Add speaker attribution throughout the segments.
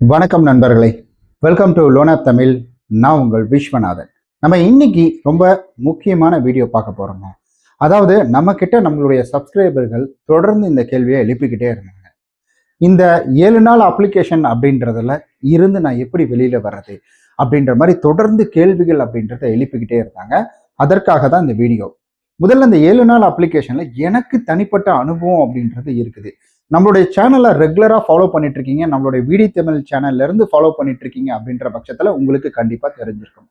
Speaker 1: வணக்கம் நண்பர்களே. Welcome to லோனாப் Tamil நான் உங்கள் விஸ்வநாதன். நம்ம இன்னைக்கு ரொம்ப முக்கியமான வீடியோ பார்க்க போறோங்க. அதாவது நம்ம கிட்ட நம்மளுடைய சப்ஸ்கிரைபர்கள் தொடர்ந்து இந்த கேள்வியை எழுப்பிக்கிட்டே இருந்தாங்க. இந்த ஏழு நாள் அப்ளிகேஷன் அப்படின்றதுல இருந்து நான் எப்படி வெளியில வர்றது அப்படின்ற மாதிரி தொடர்ந்து கேள்விகள் அப்படின்றத எழுப்பிக்கிட்டே இருந்தாங்க. அதற்காக தான் இந்த வீடியோ முதல்ல இந்த ஏழு நாள் அப்ளிகேஷனில் எனக்கு தனிப்பட்ட அனுபவம் அப்படின்றது இருக்குது. நம்மளுடைய சேனலை ரெகுலராக ஃபாலோ பண்ணிட்டு இருக்கீங்க நம்மளுடைய விடி தமிழ் சேனல்ல இருந்து ஃபாலோ பண்ணிட்டு இருக்கீங்க அப்படின்ற பட்சத்தில் உங்களுக்கு கண்டிப்பாக தெரிஞ்சிருக்கும்.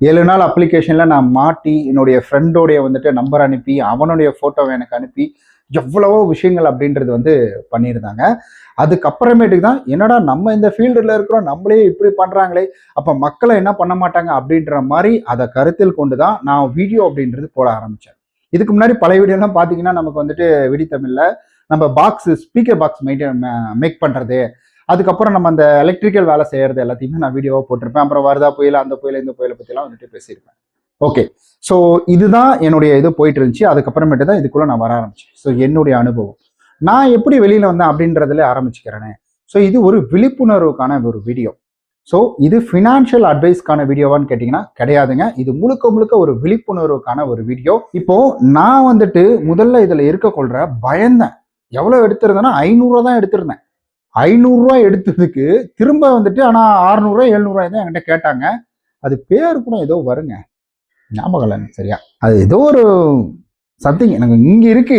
Speaker 1: ஏழு நாள் அப்ளிகேஷனில் நான் மாட்டி என்னுடைய ஃப்ரெண்டோடைய வந்துட்டு நம்பர் அனுப்பி அவனுடைய ஃபோட்டோவை எனக்கு அனுப்பி எவ்வளவோ விஷயங்கள் அப்படின்றது வந்து பண்ணியிருந்தாங்க. அதுக்கப்புறமேட்டுக்கு தான் என்னடா நம்ம இந்த ஃபீல்டில் இருக்கிறோம் நம்மளே இப்படி பண்ணுறாங்களே அப்போ மக்களை என்ன பண்ண மாட்டாங்க அப்படின்ற மாதிரி அதை கருத்தில் கொண்டு தான் நான் வீடியோ அப்படின்றது போட ஆரம்பித்தேன் இதுக்கு முன்னாடி பழைய வீடியோலாம் பார்த்தீங்கன்னா நமக்கு வந்துட்டு விடித்தமிழில் நம்ம box speaker box maintain make பண்ணுறது அதுக்கப்புறம் நம்ம அந்த எலக்ட்ரிக்கல் வேலை செய்யறது எல்லாத்தையுமே நான் வீடியோவாக போட்டிருப்பேன். அப்புறம் வருதா புயல் அந்த புயல் இந்த புயலை பற்றிலாம் வந்துட்டு பேசியிருப்பேன். ஓகே ஸோ இதுதான் என்னுடைய இது போயிட்டு இருந்துச்சு. அதுக்கப்புறமேட்டு தான் இதுக்குள்ளே நான் வர ஆரம்பிச்சேன். ஸோ என்னுடைய அனுபவம். நான் எப்படி வெளியில் வந்தேன் அப்படின்றதுல ஆரம்பிச்சுக்கிறேனே. ஸோ இது ஒரு விழிப்புணர்வுக்கான ஒரு வீடியோ ஸோ இது ஃபினான்ஷியல் அட்வைஸ்க்கான வீடியோவான்னு கேட்டிங்கன்னா கிடையாதுங்க. இது முழுக்க முழுக்க ஒரு விழிப்புணர்வுக்கான ஒரு வீடியோ இப்போ நான் வந்துட்டு முதல்ல இதில் இருக்க கொள்ற பயந்தேன் எவ்வளோ எடுத்திருந்தேன்னா ஐநூறுரூவா தான் எடுத்திருந்தேன். ஐநூறுரூவா எடுத்ததுக்கு திரும்ப வந்துட்டு ஆனால் அறுநூறுவா எழுநூறுவாய் தான் என்கிட்ட கேட்டாங்க. அது பேர் கூட ஏதோ வருங்க. ஞாபகம் எனக்கு சரியா. அது ஏதோ ஒரு சம்திங் எனக்கு இங்கே இருக்கு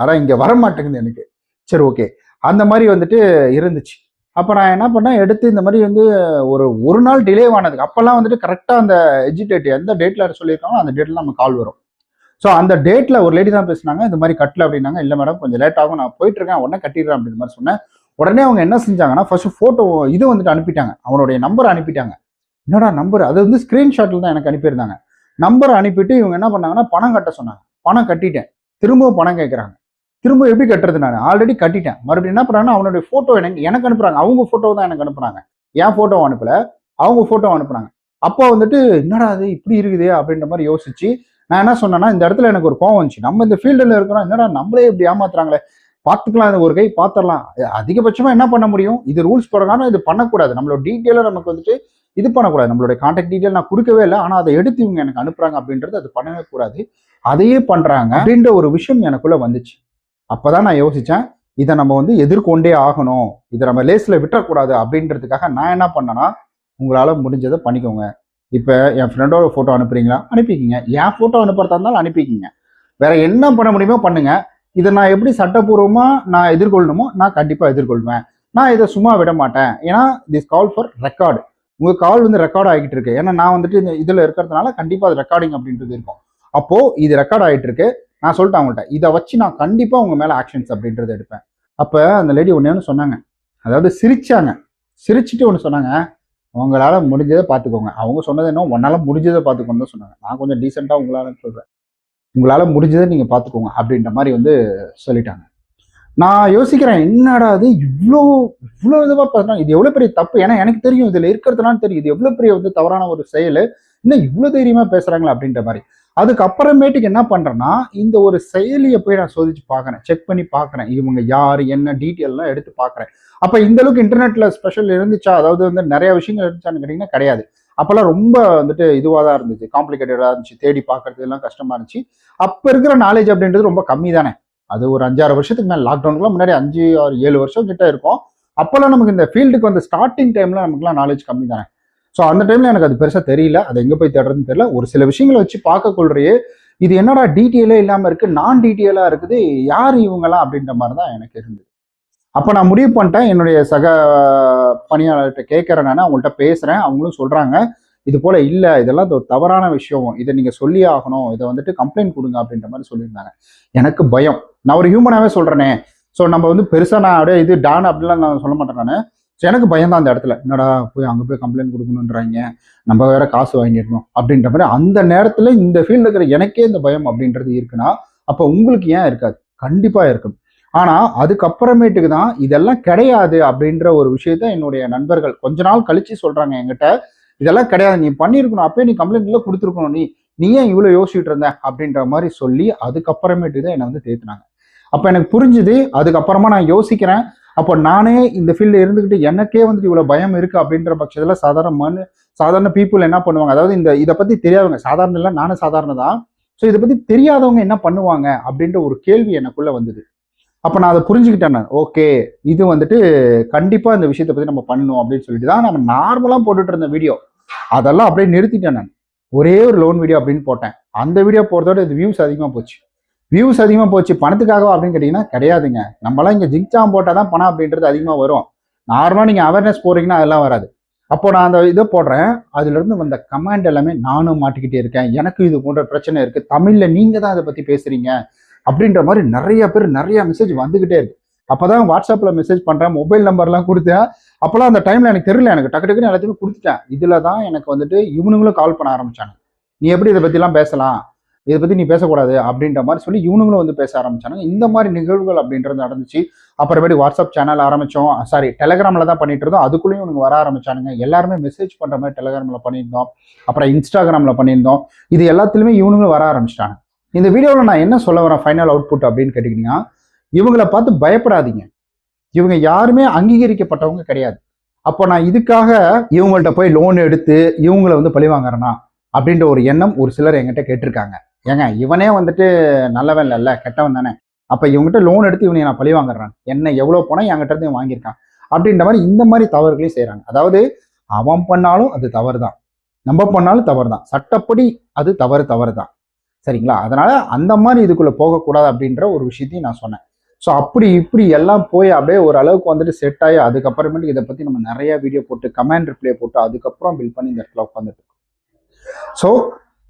Speaker 1: ஆனால் இங்கே வர மாட்டேங்குது எனக்கு. சரி ஓகே அந்த மாதிரி வந்துட்டு இருந்துச்சு. அப்போ நான் என்ன பண்ணேன் எடுத்து இந்த மாதிரி வந்து ஒரு ஒரு நாள் டிலே ஆனதுக்கு அப்போல்லாம் வந்துட்டு கரெக்டாக அந்த எஜிடேட் எந்த டேட்டில் சொல்லியிருக்காங்களோ அந்த டேட்டில் நம்ம கால் வரும். ஸோ அந்த டேட்டில் ஒரு லேடி தான் பேசினாங்க இந்த மாதிரி கட்டல அப்படின்னாங்க. இல்லை மேடம் கொஞ்சம் லேட் ஆகும். நான் போயிட்டு இருக்கேன். உடனே கட்டிடுறேன் அப்படின்ற மாதிரி சொன்னேன். உடனே அவங்க என்ன செஞ்சாங்கன்னா ஃபர்ஸ்ட் ஃபோட்டோ இது வந்துட்டு அனுப்பிட்டாங்க. அவனுடைய நம்பர் அனுப்பிட்டாங்க. என்னடா நம்பர் அது வந்து ஸ்க்ரீன்ஷாட்டில் தான் எனக்கு அனுப்பியிருந்தாங்க. நம்பர் அனுப்பிட்டு இவங்க என்ன பண்ணாங்கன்னா பணம் கட்ட சொன்னாங்க. பணம் கட்டிட்டேன். திரும்பவும் பணம் கேட்குறாங்க திரும்ப எப்படி கட்டுறது நான்? ஆல்ரெடி கட்டிட்டேன். மறுபடியும் என்ன பண்ணுறாங்கன்னா அவனுடைய ஃபோட்டோ எனக்கு எனக்கு அனுப்புறாங்க. அவங்க ஃபோட்டோ தான் எனக்கு அனுப்புறாங்க. என் ஃபோட்டோ அனுப்பல. அவங்க ஃபோட்டோ அனுப்புறாங்க. அப்போ வந்துட்டு என்னடா அது இப்படி இருக்குது அப்படின்ற மாதிரி யோசிச்சு நான் என்ன சொன்னேன்னா இந்த இடத்துல எனக்கு ஒரு கோவம் வந்துச்சு. நம்ம இந்த ஃபீல்டில் இருக்கிறோம். என்னடா நம்மளே இப்படி ஏமாத்துறாங்களே? பார்த்துக்கலாம் இந்த ஒரு கை பார்த்துடலாம். அதிகபட்சமாக என்ன பண்ண முடியும்? இது ரூல்ஸ் பிரகாரம் இது பண்ணக்கூடாது. நம்மளோட டீட்டெயிலாக நமக்கு வந்துட்டு இது பண்ணக்கூடாது. நம்மளுடைய கான்டாக்ட் டீட்டெயில் நான் கொடுக்கவே இல்லை. ஆனால் அதை எடுத்து இவங்க எனக்கு அனுப்புறாங்க அப்படின்றது அது பண்ணவே கூடாது. அதையே பண்ணுறாங்க அப்படின்ற ஒரு விஷயம் எனக்குள்ளே வந்துச்சு. அப்போதான் நான் யோசித்தேன் இதை நம்ம வந்து எதிர்கொண்டே ஆகணும். இதை நம்ம லேஸில் விட்டுறக்கூடாது அப்படின்றதுக்காக நான் என்ன பண்ணேன்னா உங்களால் முடிஞ்சதை பண்ணிக்கோங்க. இப்போ என் ஃப்ரெண்டோட ஃபோட்டோ அனுப்புறீங்களா? அனுப்பிக்கிங்க. என் ஃபோட்டோ அனுப்புறதா இருந்தாலும் அனுப்பிக்கிங்க. வேற என்ன பண்ண முடியுமோ பண்ணுங்க. இதை நான் எப்படி சட்டப்பூர்வமாக நான் எதிர்கொள்ளணுமோ நான் கண்டிப்பாக எதிர்கொள்வேன். நான் இதை சும்மா விட மாட்டேன். ஏன்னா திஸ் கால் ஃபார் ரெக்கார்டு உங்கள் கால் வந்து ரெக்கார்ட் ஆகிட்டு இருக்கு. ஏன்னா நான் வந்துட்டு இந்த இதில் இருக்கிறதுனால கண்டிப்பாக அது ரெக்கார்டிங் அப்படின்றது இருக்கும். அப்போது இது ரெக்கார்ட் ஆகிட்டு இருக்கு. நான் சொல்லிட்டேன் அவங்கள்ட்ட. இதை வச்சு நான் கண்டிப்பாக உங்கள் மேலே ஆக்ஷன்ஸ் அப்படின்றது எடுப்பேன். அப்போ அந்த லேடி ஒன்று ஒன்று சொன்னாங்க. அதாவது சிரிச்சாங்க. சிரிச்சிட்டு ஒன்று சொன்னாங்க. உங்களால் முடிஞ்சதை பார்த்துக்கோங்க அவங்க சொன்னது என்ன? உன்னால் முடிஞ்சதை பார்த்துக்கோன்னு தான் சொன்னாங்க. நான் கொஞ்சம் டீசெண்டாக உங்களால் சொல்கிறேன் உங்களால் முடிஞ்சதை நீங்கள் பார்த்துக்கோங்க அப்படின்ற மாதிரி வந்து சொல்லிட்டாங்க. நான் யோசிக்கிறேன் என்னடா அது இவ்வளோ இவ்வளோ இதுவாக பார்த்தா இது எவ்வளோ பெரிய தப்பு? ஏன்னா எனக்கு தெரியும் இதில் இருக்கிறதுனால தெரியும். இது எவ்வளோ பெரிய வந்து தவறான ஒரு செயல். இன்னும் இவ்வளோ தைரியமாக பேசுகிறாங்களா அப்படின்ற மாதிரி. அதுக்கப்புறமேட்டுக்கு என்ன பண்ணுறேன்னா இந்த ஒரு செயலியை போய் நான் சோதிச்சு பார்க்குறேன் செக் பண்ணி பார்க்குறேன் இவங்க யார் என்ன டீட்டெயில்லாம் எடுத்து பார்க்குறேன் அப்போ இந்த அளவுக்கு இன்டர்நெட்டில் ஸ்பெஷல் இருந்துச்சா? அதாவது வந்து நிறைய விஷயங்கள் இருந்துச்சான்னு கேட்டிங்கன்னா கிடையாது. அப்போல்லாம் ரொம்ப வந்துட்டு இதுவாக தான் இருந்துச்சு. காம்ப்ளிகேட்டடாக இருந்துச்சு. தேடி பார்க்கறது எல்லாம் கஷ்டமாக இருந்துச்சு. அப்போ இருக்கிற நாலேஜ் அப்படின்றது ரொம்ப கம்மி தானே? அது ஒரு அஞ்சாறு வருஷத்துக்கு மேலே. லாக்டவுனுக்குலாம் முன்னாடி அஞ்சு ஆறு ஏழு வருஷம் கிட்ட இருக்கும். அப்போல்லாம் நமக்கு இந்த ஃபீல்டுக்கு வந்து ஸ்டார்டிங் டைமில் நமக்குலாம் நாலேஜ் கம்மி தானே? ஸோ அந்த டைம்ல எனக்கு அது பெருசாக தெரியல. அது எங்கே போய் தேடுறதுன்னு தெரியல. ஒரு சில விஷயங்களை வச்சு பார்க்க கொள்றையே இது என்னடா டீட்டெயிலே இல்லாமல் இருக்கு நான் டீட்டெயிலாக இருக்குது யார் இவங்கலாம் அப்படின்ற மாதிரி தான் எனக்கு இருந்தது. அப்போ நான் முடிவு பண்ணிட்டேன். என்னுடைய சக பணியாளர்கிட்ட கேட்குறேன் நான் அவங்கள்ட்ட பேசுகிறேன் அவங்களும் சொல்கிறாங்க இது போல் இல்லை இதெல்லாம் ஒரு தவறான விஷயம். இதை நீங்கள் சொல்லி ஆகணும். இதை வந்துட்டு கம்ப்ளைண்ட் கொடுங்க அப்படின்ற மாதிரி சொல்லியிருந்தாங்க. எனக்கு பயம். நான் ஒரு ஹியூமனாகவே சொல்கிறேனே ஸோ நம்ம வந்து பெருசாக நான் அப்படியே இது டான் அப்படிலாம் நான் சொல்ல மாட்டேன் நான். ஸோ எனக்கு பயம் தான் அந்த இடத்துல. என்னடா போய் அங்கே போய் கம்ப்ளைண்ட் கொடுக்கணுன்றாங்க நம்ம வேற காசு வாங்கிடணும் அப்படின்ற மாதிரி அந்த நேரத்தில் இந்த ஃபீல்டில் இருக்கிற எனக்கே இந்த பயம் அப்படின்றது இருக்குன்னா அப்போ உங்களுக்கு ஏன் இருக்காது? கண்டிப்பாக இருக்கும். ஆனால் அதுக்கப்புறமேட்டுக்கு தான் இதெல்லாம் கிடையாது அப்படின்ற ஒரு விஷயத்த என்னுடைய நண்பர்கள் கொஞ்ச நாள் கழிச்சு சொல்கிறாங்க என்கிட்ட. இதெல்லாம் கிடையாது. நீ பண்ணியிருக்கணும். அப்பயே நீ கம்ப்ளைண்ட்ல கொடுத்துருக்கணும். நீ நீ ஏன் இவ்வளோ யோசிச்சுட்டு இருந்த? அப்படின்ற மாதிரி சொல்லி அதுக்கப்புறமேட்டு தான் என்னை வந்து தேத்துனாங்க. அப்போ எனக்கு புரிஞ்சுது. அதுக்கப்புறமா நான் யோசிக்கிறேன். அப்போ நானே இந்த ஃபீல்டில் இருந்துக்கிட்டு எனக்கே வந்துட்டு இவ்வளோ பயம் இருக்குது அப்படின்ற பட்சத்தில் சாதாரண மனு சாதாரண பீப்புள் என்ன பண்ணுவாங்க? அதாவது இந்த இதை பற்றி தெரியாதவங்க சாதாரண இல்லை நானும் சாதாரண தான். ஸோ இதை பற்றி தெரியாதவங்க என்ன பண்ணுவாங்க? அப்படின்ற ஒரு கேள்வி எனக்குள்ளே வந்தது. அப்போ நான் அதை புரிஞ்சுக்கிட்டேன் ஓகே இது வந்துட்டு கண்டிப்பாக இந்த விஷயத்தை பற்றி நம்ம பண்ணணும் அப்படின்னு சொல்லிட்டு தான் நம்ம நார்மலாக போட்டுட்டு இருந்த வீடியோ அதெல்லாம் அப்படியே நிறுத்திட்டேன் நான். ஒரே ஒரு லோன் வீடியோ அப்படின்னு போட்டேன். அந்த வீடியோ போகிறதோட இது வியூஸ் அதிகமாக போச்சு. வியூஸ் அதிகமாக போச்சு பணத்துக்காகவா அப்படின்னு கேட்டிங்கன்னா கிடையாதுங்க. நம்மளாம் இங்கே ஜிங்சாம் போட்டால் தான் பணம் அப்படின்றது அதிகமாக வரும். நார்மலாக நீங்கள் அவேர்னஸ் போடுறீங்கன்னா அதெல்லாம் வராது. அப்போ நான் அந்த இதை போடுறேன். அதுலேருந்து வந்த கமெண்ட் எல்லாமே நானும் மாட்டிக்கிட்டே இருக்கேன். எனக்கு இது போன்ற பிரச்சனை இருக்குது தமிழில் நீங்கள் தான் அதை பற்றி பேசுகிறீங்க அப்படின்ற மாதிரி நிறைய பேர் நிறைய மெசேஜ் வந்துக்கிட்டே இருக்கு. அப்போ தான் வாட்ஸ்அப்பில் மெசேஜ் பண்ணுறேன் மொபைல் நம்பர்லாம் கொடுத்தேன். அப்போலாம் அந்த டைமில் எனக்கு தெரியல. எனக்கு டக்கு டக்குன்னு எல்லாத்துக்கும் கொடுத்துட்டேன். இதில் தான் எனக்கு வந்துட்டு இவனுங்களும் கால் பண்ண ஆரம்பிச்சாங்க. நீ எப்படி இதை பற்றிலாம் பேசலாம்? இதை பற்றி நீ பேசக்கூடாது அப்படின்ற மாதிரி சொல்லி இவனுங்களும் வந்து பேச ஆரம்பிச்சாங்க இந்த மாதிரி நிகழ்வுகள் அப்படின்றது நடந்துச்சு. அப்புறமேட்டு வாட்ஸ்அப் சேனல் ஆரம்பித்தோம் சாரி டெலகிராமில் தான் பண்ணிட்டு இருந்தோம். அதுக்குள்ளேயும் இவனுங்க வர ஆரம்பிச்சானுங்க. எல்லாருமே மெசேஜ் பண்ணுற மாதிரி டெலகிராமில் பண்ணியிருந்தோம். அப்புறம் இன்ஸ்டாகிராமில் பண்ணியிருந்தோம். இது எல்லாத்துலேயுமே இவனுங்களும் வர ஆரம்பிச்சிட்டாங்க. இந்த வீடியோவில் நான் என்ன சொல்ல வரேன் ஃபைனல் அவுட்புட் அப்படின்னு கேட்டிங்கன்னா இவங்களை பார்த்து பயப்படாதீங்க. இவங்க யாருமே அங்கீகரிக்கப்பட்டவங்க கிடையாது. அப்போ நான் இதுக்காக இவங்கள்ட்ட போய் லோன் எடுத்து இவங்களை வந்து பழி வாங்குறேனா அப்படின்ற ஒரு எண்ணம் ஒரு சிலர் என்கிட்ட கேட்டிருக்காங்க. ஏங்க இவனே வந்துட்டு நல்லவன் இல்லைல்ல கெட்டவன் தானே. அப்போ இவங்ககிட்ட லோன் எடுத்து இவனை நான் பழி வாங்குறேன். என்ன எவ்வளோ போனால் என்கிட்ட இருந்து வாங்கியிருக்கான்? அப்படின்ற மாதிரி இந்த மாதிரி தவறுகளையும் செய்கிறாங்க அதாவது அவன் பண்ணாலும் அது தவறு தான் நம்ம பண்ணாலும் தவறு தான் சட்டப்படி அது தவறு தவறு தான் சரிங்களா? அதனால அந்த மாதிரி இதுக்குள்ள போகக்கூடாது அப்படின்ற ஒரு விஷயத்தையும் நான் சொன்னேன். ஸோ அப்படி இப்படி எல்லாம் போய் அப்படியே ஒரு அளவுக்கு வந்துட்டு செட் ஆகி அதுக்கப்புறமேட்டு இதை பற்றி நம்ம நிறைய வீடியோ போட்டு கமெண்ட் ரிப்ளை போட்டு அதுக்கப்புறம் பில் பண்ணி இந்த இடத்துல உட்காந்துட்டு ஸோ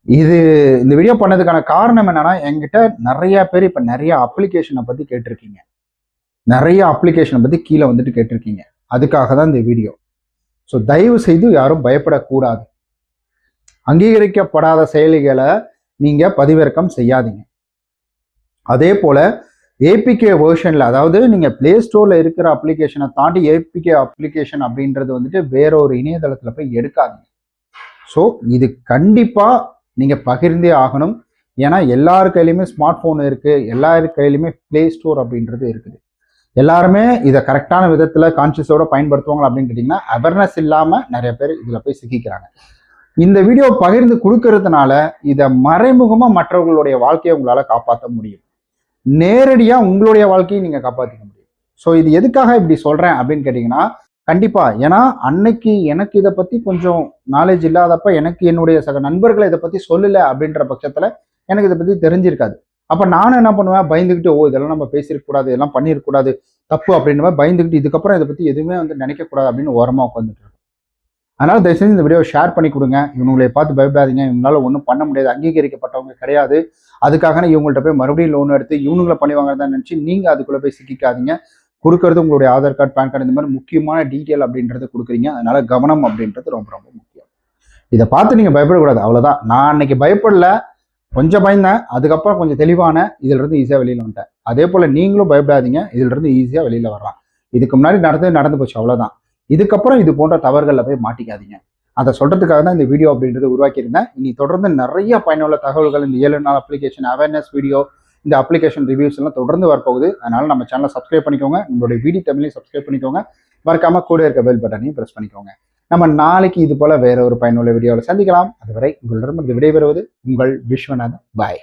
Speaker 1: இது இந்த வீடியோ பண்ணதுக்கான காரணம் என்னன்னா என்கிட்ட நிறைய பேர் இப்போ நிறைய அப்ளிகேஷனை பற்றி கேட்டிருக்கீங்க. நிறைய அப்ளிகேஷனை பற்றி கீழே வந்துட்டு கேட்டிருக்கீங்க. அதுக்காக தான் இந்த வீடியோ ஸோ தயவு செய்து யாரும் பயப்படக்கூடாது. அங்கீகரிக்கப்படாத செயலிகளை நீங்க பதிவிறக்கம் செய்யாதீங்க. அதே போல ஏபிகே வேர்ஷன்ல அதாவது நீங்க பிளே ஸ்டோர்ல இருக்கிற அப்ளிகேஷனை தாண்டி ஏபிகே அப்ளிகேஷன் அப்படின்றது வந்துட்டு வேற ஒரு இணையதளத்துல போய் எடுக்காதீங்க. ஸோ இது கண்டிப்பா நீங்கள் பகிர்ந்தே ஆகணும். ஏன்னா எல்லார் கையிலையுமே ஸ்மார்ட் ஃபோன் இருக்குது எல்லார் கையிலையுமே ப்ளே ஸ்டோர் அப்படின்றது இருக்குது. எல்லாருமே இதை கரெக்டான விதத்தில் கான்சியஸோட பயன்படுத்துவாங்க அப்படின்னு கேட்டிங்கன்னா அவேர்னஸ் இல்லாமல் நிறைய பேர் இதில் போய் சிக்கிக்கிறாங்க. இந்த வீடியோ பகிர்ந்து கொடுக்கறதுனால இதை மறைமுகமாக மற்றவர்களுடைய வாழ்க்கையை உங்களால் காப்பாற்ற முடியும். நேரடியாக உங்களுடைய வாழ்க்கையை நீங்கள் காப்பாற்றிக்க முடியும். ஸோ இது எதுக்காக இப்படி சொல்கிறேன் அப்படின்னு கேட்டிங்கன்னா கண்டிப்பா. ஏன்னா அன்னைக்கு எனக்கு இதை பத்தி கொஞ்சம் நாலேஜ் இல்லாதப்ப எனக்கு என்னுடைய சக நண்பர்களை இதை பத்தி சொல்லல அப்படின்ற பட்சத்துல எனக்கு இதை பத்தி தெரிஞ்சிருக்காது. அப்ப நானும் என்ன பண்ணுவேன்? பயந்துக்கிட்டு ஓ இதெல்லாம் நம்ம பேசிருக்க கூடாது இதெல்லாம் பண்ணிருக்க கூடாது தப்பு அப்படின்ற மாதிரி பயந்துக்கிட்டு இதுக்கப்புறம் இதை பத்தி எதுவுமே வந்து நினைக்க கூடாது அப்படின்னு ஓரமா உட்காந்துட்டு இருக்கேன் அதனால தயவு செஞ்சு இந்த வீடியோ ஷேர் பண்ணி கொடுங்க. இவங்களை பார்த்து பயப்படாதீங்க. இவங்களால ஒன்றும் பண்ண முடியாது. அங்கீகரிக்கப்பட்டவங்க கிடையாது. அதுக்காக இவங்கள்ட்ட போய் மறுபடியும் லோன் எடுத்து இவனுங்களை பண்ணி வாங்குறதா நினச்சி நீங்கள் அதுக்குள்ளே போய் சிக்கிக்காதீங்க. கொடுக்கறது உங்களுடைய ஆதார் கார்டு பேன் கார்டு இந்த மாதிரி முக்கியமான டீட்டெயில் அப்படின்றத கொடுக்குறீங்க. அதனால கவனம் அப்படின்றது ரொம்ப ரொம்ப முக்கியம். இதை பார்த்து நீங்கள் பயப்படக்கூடாது. அவ்வளோதான் நான் அன்னைக்கு பயப்படல கொஞ்சம் பயந்தேன். அதுக்கப்புறம் கொஞ்சம் தெளிவான இதிலிருந்து இருந்து வெளியில் வந்துட்டேன். அதே போல் நீங்களும் பயப்படாதீங்க. இதிலிருந்து இருந்து வெளியில் வரலாம். இதுக்கு முன்னாடி நடந்தது நடந்து போச்சு அவ்வளோதான் இதுக்கப்புறம் இது போன்ற தவறுகளில் போய் மாட்டிக்காதீங்க. அதை சொல்கிறதுக்காக தான் இந்த வீடியோ அப்படின்றது உருவாக்கியிருந்தேன். இனி தொடர்ந்து நிறைய பயனுள்ள தகவல்கள் இந்த ஏழு நாள் அப்ளிகேஷன் அவேர்னஸ் வீடியோ இந்த அப்ளிகேஷன் ரிவ்யூஸ் எல்லாம் தொடர்ந்து வரப்போகுது. அதனால நம்ம சேனலை சப்ஸ்கிரைப் பண்ணிக்கோங்க. நம்மளுடைய வீடியோ தமிழையும் சப்ஸ்கிரைப் பண்ணிக்கோங்க. மறக்காம கூட இருக்க பெல் பட்டனையும் பிரஸ் பண்ணிக்கோங்க. நம்ம நாளைக்கு இது போல வேற ஒரு பயனுள்ள வீடியோவில் சந்திக்கலாம். அதுவரை உங்களிடம் விடைபெறுவது உங்கள் விஸ்வநாதன். பாய்